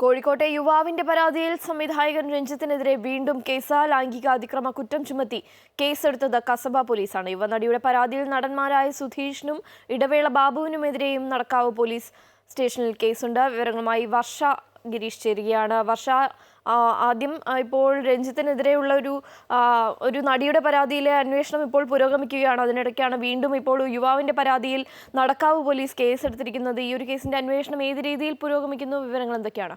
കോഴിക്കോട്ടെ യുവാവിന്റെ പരാതിയിൽ സംവിധായകൻ രഞ്ജിത്തിനെതിരെ വീണ്ടും കേസ് ലൈംഗിക അതിക്രമ കുറ്റം ചുമത്തി. കേസെടുത്തത് കസബ പോലീസാണ്. യുവനടിയുടെ പരാതിയിൽ നടന്മാരായ സുധീഷിനും ഇടവേള ബാബുവിനുമെതിരെയും നടക്കാവ് പോലീസ് സ്റ്റേഷനിൽ കേസുണ്ട്. വിവരങ്ങളുമായി വർഷ ഗിരീഷ് ചേരുകയാണ്. വർഷ ആദ്യം ഇപ്പോൾ രഞ്ജിത്തിനെതിരെയുള്ള ഒരു ഒരു നടിയുടെ പരാതിയിലെ അന്വേഷണം ഇപ്പോൾ പുരോഗമിക്കുകയാണ്. അതിനിടയ്ക്കാണ് വീണ്ടും ഇപ്പോൾ യുവാവിന്റെ പരാതിയിൽ നടക്കാവ് പോലീസ് കേസെടുത്തിരിക്കുന്നത്. ഈ ഒരു കേസിന്റെ അന്വേഷണം ഏത് രീതിയിൽ പുരോഗമിക്കുന്നു? വിവരങ്ങൾ എന്തൊക്കെയാണ്?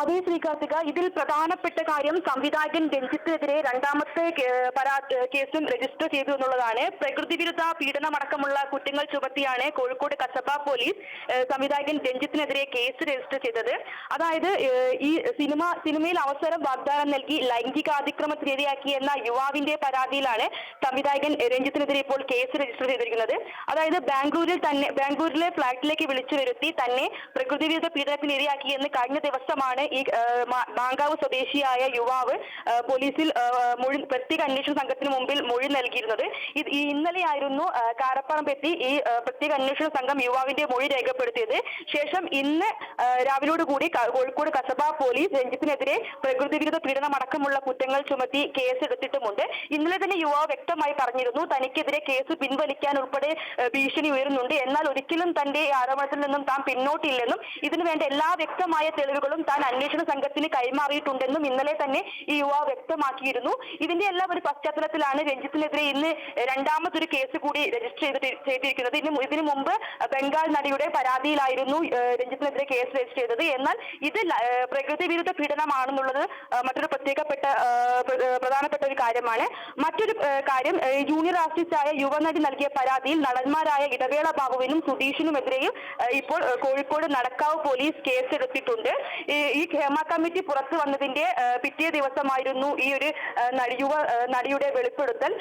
അതേ ശ്രീകാർത്തിക ഇതിൽ പ്രധാനപ്പെട്ട കാര്യം സംവിധായകൻ രഞ്ജിത്തിനെതിരെ രണ്ടാമത്തെ പരാ കേസും രജിസ്റ്റർ ചെയ്തു എന്നുള്ളതാണ്. പ്രകൃതി വിരുദ്ധ പീഡനമടക്കമുള്ള കുറ്റങ്ങൾ ചുമത്തിയാണ് കോഴിക്കോട് കസബ പോലീസ് സംവിധായകൻ രഞ്ജിത്തിനെതിരെ കേസ് രജിസ്റ്റർ ചെയ്തത്. അതായത് ഈ സിനിമ സിനിമയിൽ അവസരം വാഗ്ദാനം നൽകി ലൈംഗികാതിക്രമത്തിനിരയാക്കി എന്ന യുവാവിന്റെ പരാതിയിലാണ് സംവിധായകൻ രഞ്ജിത്തിനെതിരെ ഇപ്പോൾ കേസ് രജിസ്റ്റർ ചെയ്തിരിക്കുന്നത്. അതായത് ബാംഗ്ലൂരിൽ തന്നെ ബാംഗ്ലൂരിലെ ഫ്ളാറ്റിലേക്ക് വിളിച്ചു വരുത്തി തന്നെ പ്രകൃതി വിരുദ്ധ പീഡനത്തിന് ഇരയാക്കി എന്ന് കഴിഞ്ഞ ദിവസമാണ് ഈ മാങ്കാവ് സ്വദേശിയായ യുവാവ് പോലീസിൽ മൊഴി പ്രത്യേക അന്വേഷണ സംഘത്തിന് മുമ്പിൽ മൊഴി നൽകിയിരുന്നത്. ഇന്നലെയായിരുന്നു കാരപ്പറമ്പെത്തി ഈ പ്രത്യേക അന്വേഷണ സംഘം യുവാവിന്റെ മൊഴി രേഖപ്പെടുത്തിയത്. ശേഷം ഇന്ന് രാവിലോടുകൂടി രാവിലോട് കൂടി കോഴിക്കോട് കസബ പോലീസ് രഞ്ജിത്തിനെതിരെ പ്രകൃതി വിരുദ്ധ പീഡനമടക്കമുള്ള കുറ്റങ്ങൾ ചുമത്തി കേസ് എടുത്തിട്ടുമുണ്ട് ഇന്നലെ തന്നെ യുവാവ് വ്യക്തമായി പറഞ്ഞിരുന്നു തനിക്കെതിരെ കേസ് പിൻവലിക്കാൻ ഉൾപ്പെടെ ഭീഷണി ഉയരുന്നുണ്ട്. എന്നാൽ ഒരിക്കലും തന്റെ ആരോപണത്തിൽ നിന്നും താൻ പിന്നോട്ടില്ലെന്നും ഇതിനുവേണ്ട എല്ലാ വ്യക്തമായ തെളിവുകളും താൻ അന്വേഷണ സംഘത്തിന് കൈമാറിയിട്ടുണ്ടെന്നും ഇന്നലെ തന്നെ ഈ യുവാവ് വ്യക്തമാക്കിയിരുന്നു. ഇതിന്റെ എല്ലാം ഒരു പശ്ചാത്തലത്തിലാണ് രഞ്ജിത്തിനെതിരെ ഇന്ന് രണ്ടാമതൊരു കേസ് കൂടി രജിസ്റ്റർ ചെയ്തിട്ട് ചെയ്തിരിക്കുന്നത്. ഇതിന് ഇതിനു മുമ്പ് ബംഗാൾ നടിയുടെ പരാതിയിലായിരുന്നു രഞ്ജിത്തിനെതിരെ കേസ് രജിസ്റ്റർ ചെയ്തത്. എന്നാൽ ഇത് പ്രകൃതി വിരുദ്ധ പീഡനമാണെന്നുള്ളത് മറ്റൊരു പ്രത്യേകപ്പെട്ട പ്രധാനപ്പെട്ട ഒരു കാര്യമാണ്. മറ്റൊരു കാര്യം ജൂനിയർ ആർട്ടിസ്റ്റായ യുവനടി നൽകിയ പരാതിയിൽ നടന്മാരായ ഇടവേള ബാബുവിനും സുധീഷിനുമെതിരെയും ഇപ്പോൾ കോഴിക്കോട് നടക്കാവ് പോലീസ് കേസെടുത്തിട്ടുണ്ട്. ഈ ഈ ക്ഷേമ കമ്മിറ്റി പുറത്തു വന്നതിന്റെ പിറ്റേ ദിവസമായിരുന്നു ഈ ഒരു ഏഹ്, നടി യുവ ഏഹ്, നടിയുടെ വെളിപ്പെടുത്തൽ.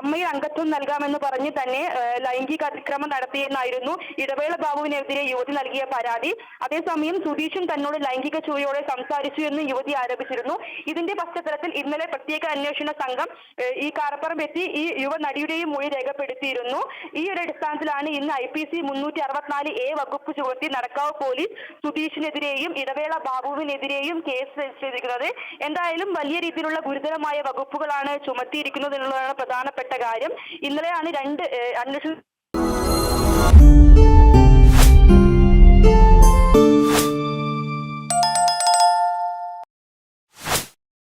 അമ്മയിൽ അംഗത്വം നൽകാമെന്ന് പറഞ്ഞ് തന്നെ ലൈംഗിക അതിക്രമം നടത്തിയെന്നായിരുന്നു ഇടവേള ബാബുവിനെതിരെ യുവതി നൽകിയ പരാതി. അതേസമയം സുധീഷും തന്നോട് ലൈംഗിക ചൂയോടെ സംസാരിച്ചു എന്ന് യുവതി ആരോപിച്ചിരുന്നു. ഇതിന്റെ പശ്ചാത്തലത്തിൽ ഇന്നലെ പ്രത്യേക അന്വേഷണ സംഘം ഈ കാറപ്പുറം എത്തി ഈ യുവ നടിയുടെയും മൊഴി രേഖപ്പെടുത്തിയിരുന്നു. ഈ ഒരു അടിസ്ഥാനത്തിലാണ് ഇന്ന് ഐ പി സി മുന്നൂറ്റി അറുപത്തിനാല് എ വകുപ്പ് ചുമത്തി നടക്കാവ് പോലീസ് സുധീഷിനെതിരെയും ഇടവേള ബാബുവിനെതിരെയും കേസ് രജിസ്റ്റർ ചെയ്തിരിക്കുന്നത് എന്തായാലും വലിയ രീതിയിലുള്ള ഗുരുതരമായ വകുപ്പുകളാണ് ചുമത്തിയിരിക്കുന്നത് എന്നുള്ളതാണ് പ്രധാനപ്പെട്ട കാര്യം. ഇന്നലെയാണ് രണ്ട് അന്വേഷണ